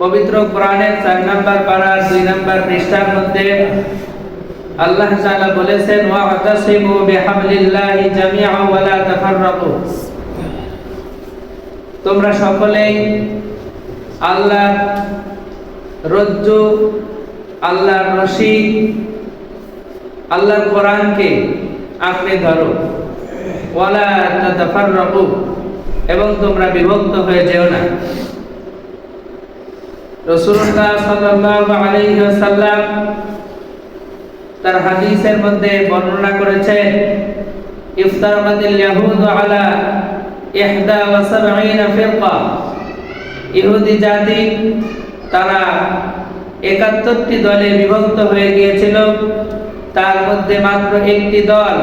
পবিত্র কোরআনের চার নাম্বার পাড়ার দুই নাম্বার পৃষ্ঠার মধ্যে আল্লাহ তাআলা বলেছেন, ওয়া আতাসিমু বিহাবলিল্লাহি জামিআ ওয়া লা তাফাররাকু। তোমরা সকলেই আল্লাহ রজ্জু, আল্লাহর রশি, আল্লাহর কোরআনকে আঁকড়ে ধরো। ওয়ালা তাতাফাররাকু এবং তোমরা বিভক্ত হয়ে যেও না। তার হাদিসের মধ্যে বর্ণনা ইয়াহুদ আলা ইহুদি জাতি তারা একাত্তরটি দলে বিভক্ত হয়ে গিয়েছিল। তার মধ্যে মাত্র একটি দল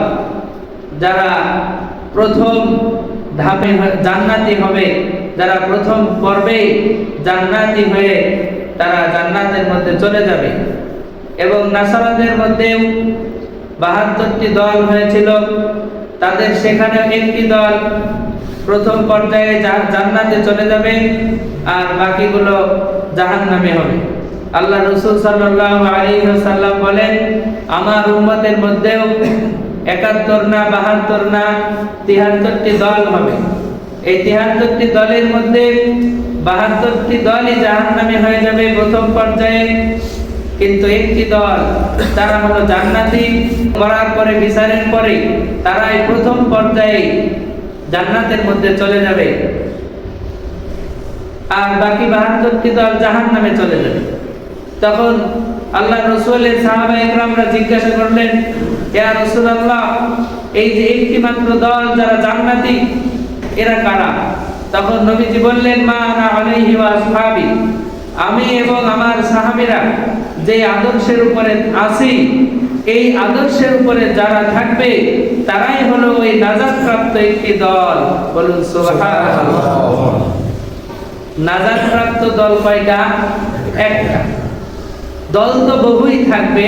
যারা প্রথম ধাপে জান্নাতি হবে। যারা প্রথম পর্বে জান্নাতি হয়ে তারা জান্নাতের মধ্যে চলে যাবে। এবং নাসারাদের মধ্যেও বাহাত্তরটি দল হয়েছিল। তাদের সেখানে একটি দল প্রথম পর্যায়ে জান্নাতে চলে যাবে আর বাকিগুলো জাহান্নামে হবে। আল্লাহ রসুল সাল্লাল্লাহু আলাইহি ওয়াসাল্লাম বলেন, আমার উম্মতের মধ্যেও একাত্তর না, বাহাত্তর না, তিহাত্তরটি দল হবে। এই তিহাত্তরটি দলের মধ্যে বাহাত্তরটি দলই জাহান্নামে হয়ে যাবে প্রথম পর্যায়ে। কিন্তু একটি দল, তারা হলো জান্নাতি। করার পরে, বিচারের পরে তারা এই প্রথম পর্যায়ে জান্নাতের মধ্যে চলে যাবে। আর বাকি বাহাত্তরটি দল জাহান নামে চলে যাবে। তখন আল্লাহ রসুলের সাহাবা ইকরামরা জিজ্ঞাসা করলেন ইয়া রাসূলুল্লাহ এই যে একটি মাত্র দল যারা জান্নাতি এরা কারা? তখন নবীজি বললেন মা আনা আলাইহি ওয়া আসহাবি আমি এবং আমার সাহাবীরা যে আদর্শের উপরে আছি এই আদর্শের উপরে যারা থাকবে তারাই হলো ওই নাজাত প্রাপ্ত একটি দল। বলুন সুবহানাল্লাহ। নাজাত প্রাপ্ত দল কয়টা? একটা। দল তো বহুই থাকবে,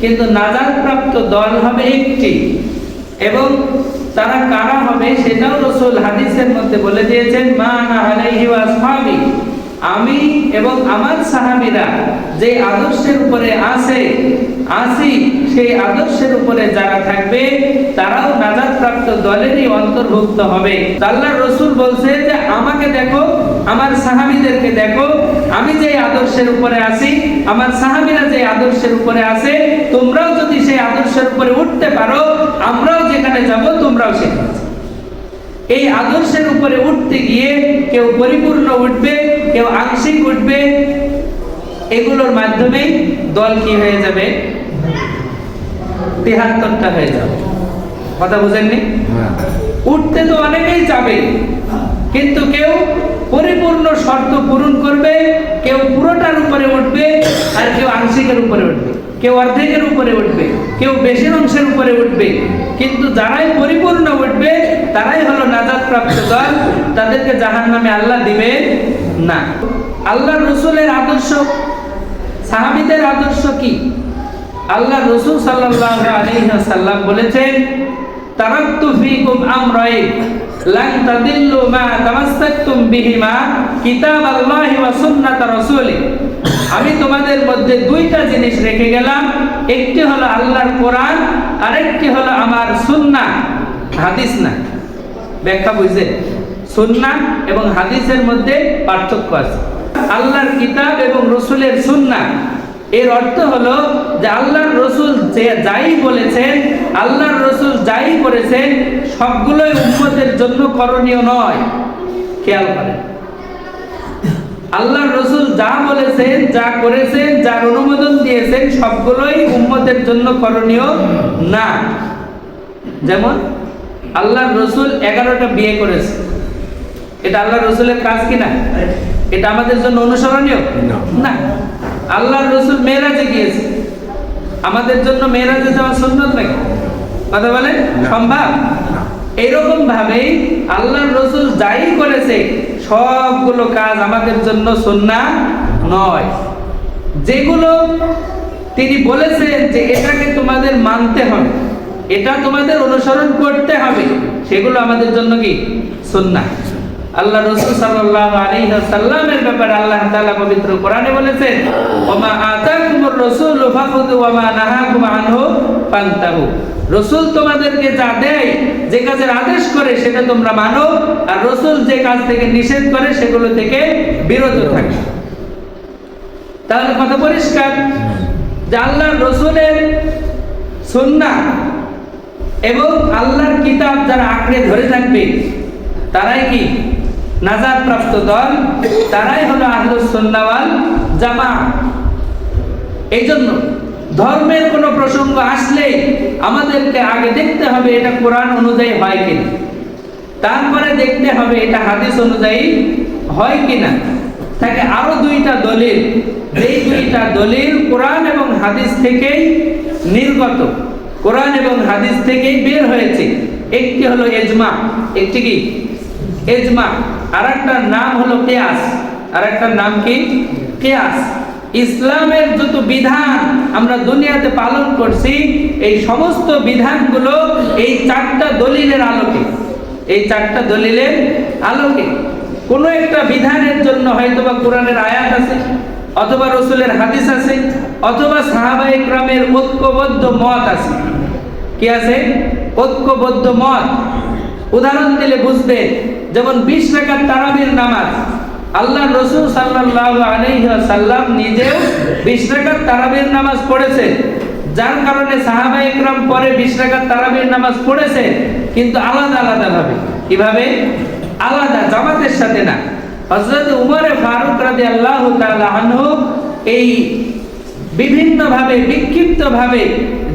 কিন্তু নাজাত প্রাপ্ত দল হবে একটি। এবং তারা কারা হবে সেটাও রসুল হাদিসের মধ্যে বলে দিয়েছেন, মা না আলাইহি ওয়া আমি এবং আমার সাহাবীরা যে আদর্শের উপরে আছে, আসি, সেই আদর্শের উপরে যারা থাকবে, তারাও নাজাত প্রাপ্ত দলেরই অন্তর্ভুক্ত হবে আল্লাহ রসুল বলছে যে, আমাকে দেখো, আমার সাহাবীদেরকে দেখো, আমি যে আদর্শের উপরে আছি আমার সাহাবীরা যে আদর্শের উপরে আছে, তোমরাও যদি সেই আদর্শের উপরে উঠতে পারো, আমরাও যেখানে যাব, তোমরাও সেখানে। এই আদর্শের উপরে উঠতে গিয়ে কেউ পরিপূর্ণ উঠবে, কেউ আংশিক উঠবে, এগুলোর মাধ্যমে দল কি হয়ে যাবে? তেহাত্তরটা হয়ে যাবে। কথা বুঝেননি? উঠতে তো অনেকেই যাবে, কিন্তু কেউ পরিপূর্ণ শর্ত পূরণ করবে, কেউ পুরোটার উপরে উঠবে আর কেউ আংশিকের উপরে উঠবে। কেউ অর্ধেকের উপরে উঠবে, কেউ বেশির অংশের উপরে উঠবে। কিন্তু যারাই পরিপূর্ণ উঠবে, তারাই হলো নাজাদ প্রাপ্ত দল, তাদেরকে জাহান নামে আল্লাহ দিবে না। আল্লাহ রসুলের আদর্শ, সাহাবিদের আদর্শ কি? আল্লাহ রসুল সাল্লাহ আলী সাল্লাম বলেছেন তারাকতু ফীকুম আমরাইন লান তাদিল্লু মা তামাসসাকতুম বিহিমা কিতাবাল্লাহি ওয়া সুন্নাত রাসূলি। আমি তোমাদের মধ্যে দুইটা জিনিস রেখে গেলাম। একটি হলো আল্লাহর কোরআন, আরেকটি হলো আমার সুন্নাহ। হাদিস না। ব্যাখ্যা বুঝে সুন্নাহ এবং হাদিসের মধ্যে পার্থক্য আছে। আল্লাহর কিতাব এবং রসুলের সুন্নাহ। এর অর্থ হলো যে আল্লাহর রসুল যে যাই বলেছেন আল্লাহর রসুল যাই করেছেন সবগুলোই উম্মতের জন্য করণীয় নয়। খেয়াল করেন। আল্লাহর রসুল যা বলেছেন যা করেছেন যার অনুমোদন দিয়েছেন সবগুলোই উম্মতের জন্য করণীয় না। যেমন আল্লাহর রসুল এগারোটা বিয়ে করেছে। এটা আল্লাহ রসুলের কাজ কিনা এটা আমাদের জন্য অনুসরণীয়? না। আল্লাহর রসুল মেয়েরাজে গিয়েছে। আমাদের জন্য মেয়েরাজে যাওয়া সুন্নত নাকি? কথা বলেন? না। সম্ভব? এরকম ভাবেই আল্লাহর রসুল যাই করেছে সবগুলো কাজ আমাদের জন্য সুন্না নয়। যেগুলো তিনি বলেছেন যে এটাকে তোমাদের মানতে হবে এটা তোমাদের অনুসরণ করতে হবে সেগুলো আমাদের জন্য কি? সুন্না। আল্লাহ রসুল সাল্লাল্লাহু আলাইহি সাল্লামের ব্যাপারে আল্লাহ তাআলা পবিত্র কোরআনে বলেছেন, ওমা আতাকুমুর রাসূলু ফাখুযু ওয়া মা নাহাকুম আনহু ফান্তাহু। রসুল তোমাদেরকে যা দেয়, যে কাজের আদেশ করে, সেটা তোমরা মানো, আর রসুল যে কাজ থেকে নিষেধ করে, সেগুলো থেকে বিরত থাকে। তাহলে কথা পরিষ্কার, যে আল্লাহ রসুলের সুন্নাহ এবং আল্লাহর কিতাব যারা আঁকড়ে ধরে থাকবে, তারাই কি? নাজাদ প্রাপ্ত দল, তারাই হলো আহলুস সুন্নাওয়াল জামা এই জন্য ধর্মের কোনো প্রসঙ্গ আসলে আমাদেরকে আগে দেখতে হবে এটা কোরআন অনুযায়ী হয় কিনা। তারপরে দেখতে হবে এটা হাদিস অনুযায়ী হয় কিনা। থাকে আরও দুইটা দলিল, এই দুইটা দলিল কোরআন এবং হাদিস থেকেই নির্গত। কোরআন এবং হাদিস থেকেই বের হয়েছে। একটি হলো এজমা, একটি কি? এজমা। আর একটা নাম হলো কেয়াস। আর একটা নাম কি? কেয়াস। ইসলামের যত বিধান আমরা দুনিয়াতে পালন করছি, এই সমস্ত বিধানগুলো এই চারটা দলিলের আলোকে। এই চারটা দলিলের আলোকে। কোনো একটা বিধানের জন্য হয়তো বা কোরআনের আয়াত আছে, অথবা রসুলের হাদিস আছে, অথবা সাহাবা ইকরামের ঐক্যবদ্ধ মত আছে। কি আছে? ঐক্যবদ্ধ মত। উদাহরণ দিলে বুঝবে, যেমন বিশ রাকাত তারাবির নামাজ, আল্লাহ রসুল সাল্লাল্লাহু আলাইহি সাল্লাম নিজেও বিশ রাকাত তারাবির নামাজ পড়েছে। যার কারণে সাহাবা ইকরাম পরে বিশ রাকাত তারাবির নামাজ পড়েছে, কিন্তু আলাদা আলাদা ভাবে কীভাবে? আলাদা, জামাতের সাথে না। হযরত উমরে ফারুক রাদিয়াল্লাহু তাআলা আনহু এই বিভিন্নভাবে, বিক্ষিপ্তভাবে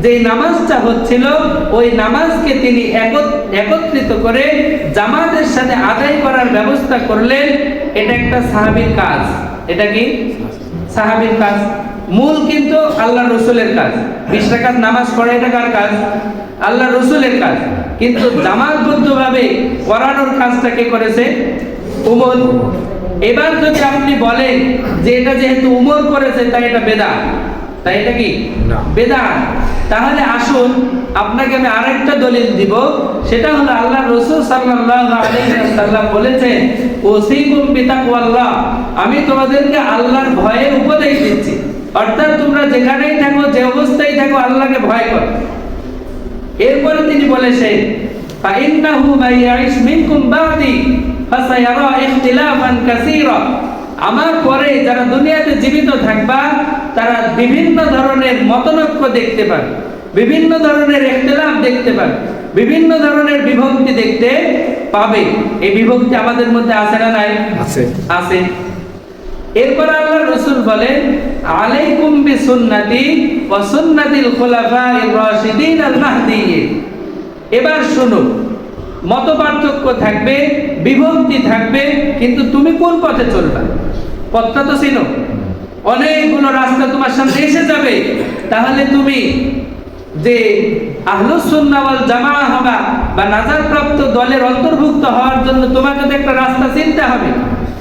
যে নামাজটা হচ্ছিল, ওই নামাজকে তিনি একত- একত্রিত করে জামাতের সাথে আদায় করার ব্যবস্থা করলেন। এটা একটা সাহাবীর কাজ। এটা কি? সাহাবীর কাজ। মূল কিন্তু আল্লাহ রসুলের কাজ। বিশ টাকার নামাজ পড়ে, এটা কার কাজ? আল্লাহ রসুলের কাজ। কিন্তু জামাতবদ্ধভাবে করানোর কাজটা কে করেছে? উমর। এবার যদি আপনি বলেন যে এটা যেহেতু উমর করেছে, তাই এটা বেদা তাই এটা কি না। বেদাত তাহলে আসুন আপনাকে আমি আরেকটা দলিল দিব। সেটা হলো আল্লাহ রসুল সাল্লাল্লাহু আলাইহি ওয়াসাল্লাম বলেছেন ওসিকুম বিতাকওয়াল্লাহ আমি তোমাদেরকে আল্লাহর ভয়ের উপদেশ দিচ্ছি। অর্থাৎ তোমরা যেখানেই থাকো যে অবস্থায় থাকো আল্লাহকে ভয় করো। এরপরে তিনি বলেছেন ফাইন্নাহু মাইয়াইশ মিনকুম বাদি ফাসায়ারা ইখতিলাফান কাসীরা। আমার পরে যারা দুনিয়াতে জীবিত থাকবা তারা বিভিন্ন ধরনের মতনৈক্য দেখতে পাবে বিভিন্ন ধরনের ইখতিলাফ দেখতে পাবে বিভিন্ন ধরনের বিভক্তি দেখতে পাবে। এই বিভক্তি আমাদের মধ্যে আছে না নাই? আছে। আছে। এরপর আল্লাহ রসুল বলেন আলাইকুম বি সুন্নাতি ওয়া সুন্নাতিল খুলাফায়ে রাশিদিন আল মাহদিয়্যিন এবার শুনো মতপার্থক্য থাকবে বিভক্তি থাকবে কিন্তু তুমি কোন পথে চলবা? পথটা তো চিনো অনেকগুলো রাস্তা তোমার সামনে এসে যাবে। তাহলে তুমি যে আহলুস সুন্নাহ ওয়াল জামাআহ হবা বা নাজাত প্রাপ্ত দলের অন্তর্ভুক্ত হওয়ার জন্য তোমাকে তো একটা রাস্তা চিনতে হবে।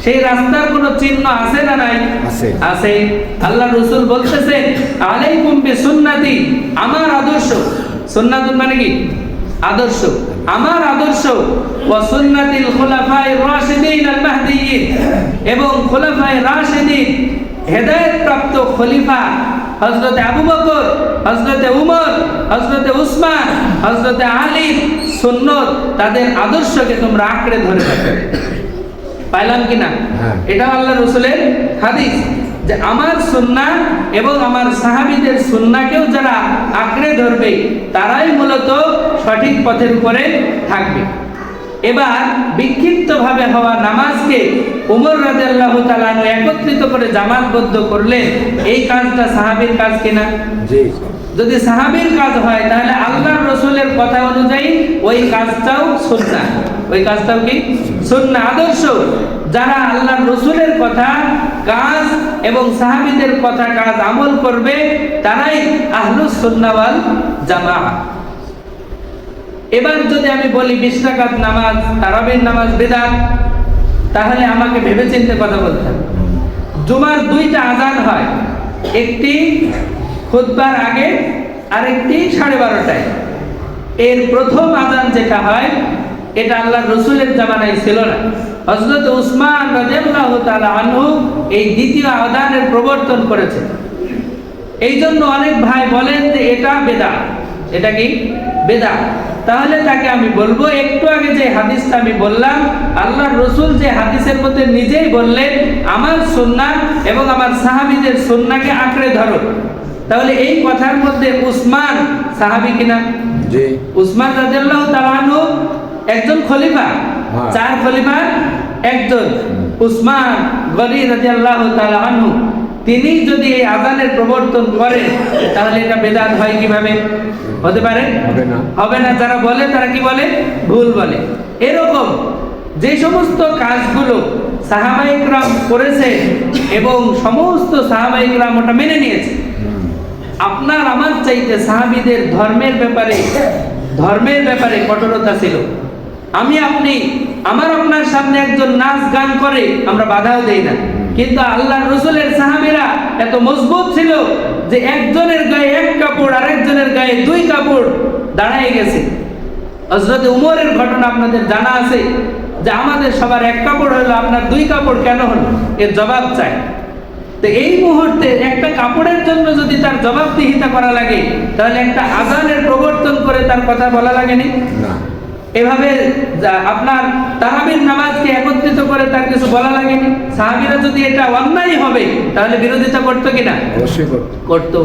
সেই রাস্তার কোনো চিহ্ন আছে না নাই? আছে। আছে। আল্লাহ রসুল বলতেছে আলাইকুম বি সুন্নাতি আমার আদর্শ। সুন্নাতুন মানে কি? আদর্শ। আমার আদর্শ ওয়া সুন্নাতিল খুলাফায়ে রাশিদিন আল মাহদিয়্যিন এবং খুলাফায়ে রাশিদিন হেদায়েত প্রাপ্ত খলিফা হযরত আবু বকর হযরত উমর হযরত উসমান হযরত আলী সুন্নত তাদের আদর্শকে তোমরা আঁকড়ে ধরে রাখো। পাইলাম কিনা হ্যাঁ। এটা আল্লাহ রসুলের হাদিস। যে আমার সুন্নাহ এবং আমার সাহাবীদের সুন্নাহকেও যারা আঁকড়ে ধরবে তারাই মূলত সঠিক পথের উপরে থাকবে। এবার বিক্ষিপ্তভাবে হওয়া নামাজকে উমর রাদিয়াল্লাহু তাআলা আনহু একত্রিত করে জামাতবদ্ধ করলে এই কাজটা সাহাবীর কাজ কিনা? যদি সাহাবীর কাজ হয় তাহলে আল্লাহর রসুলের কথা অনুযায়ী ওই কাজটাও সুন্নাহ। ওই কাজটাও কি? সুন্নাহ। আদর্শ। যারা আল্লাহ রসুলের কথা, কাজ এবং সাহাবিদের কথা, কাজ আমল করবে, তারাই আহলুস সুন্নাওয়াল জামাআহ এবার যদি আমি বলি বিশ রাকাত নামাজ, তারাবির নামাজ বেদাত, তাহলে আমাকে ভেবে চিন্তে কথা বলতে হবে। জুমার দুইটা আজান হয়, একটি খুতবার আগে আর একটি সাড়ে বারোটায়। এর প্রথম আজান যেটা হয়, এটা আল্লাহ রসুলের জামানায় ছিল না। হযরত উসমান রাদিয়াল্লাহু তাআলা আনহু এই দ্বিতীয় আদানের প্রবর্তন করেছে এই জন্য অনেক ভাই বলেন যে এটা বেদা। এটা কি? বেদা। তাহলে তাকে আমি বলব একটু আগে যে হাদিসটা আমি বললাম আল্লাহ রসুল যে হাদিসের মধ্যে নিজেই বললেন আমার সুন্নাহ এবং আমার সাহাবীদের সুন্নাহকে আঁকড়ে ধরো। তাহলে এই কথার মধ্যে উসমান সাহাবী কিনা উসমান আনহু একজন খলিফা। হ্যাঁ। চার খলিফা। একজন উসমান গনি রাদিয়াল্লাহু তাআলা আনহু তিনি যদি এই আযানের প্রবর্তন করেন তাহলে এটা বেদাত হয় কীভাবে? হতে পারে? হবে না। যারা বলে তারা কি বলে? ভুল বলে। এরকম যে সমস্ত কাজগুলো সাহাবাইকরাম করেছে এবং সমস্ত সাহাবাইকরাম ওটা মেনে নিয়েছে। আপনার আমার চাইতে সাহাবীদের ধর্মের ব্যাপারে ধর্মের ব্যাপারে কঠোরতা ছিল। আমি আপনি আমার আপনার সামনে একজন নাচ গান করে, আমরা বাধাও দেই না। কিন্তু আল্লাহ রসুলের সাহাবীরা এত মজবুত ছিল যে একজনের গায়ে এক কাপড়, আরেকজনের গায়ে দুই কাপড় দাঁড়ায় গেছে। হজরত উমরের ঘটনা আপনাদের জানা আছে যে আমাদের সবার এক কাপড় হলো, আপনার দুই কাপড় কেন হলো? এর জবাব চাই। তো এই মুহূর্তে একটা কাপড়ের জন্য যদি তার জবাবদিহিতা করা লাগে, তাহলে একটা আজানের প্রবর্তন করে তার কথা বলা লাগেনি? না। এভাবে আপনার তাহাবির নামাজকে একত্রিত করে তার কিছু বলা লাগেনি। সাহাবিরা যদি এটা অন্যায় হবে তাহলে বিরোধিতা করতো কিনা? অবশ্যই করতো।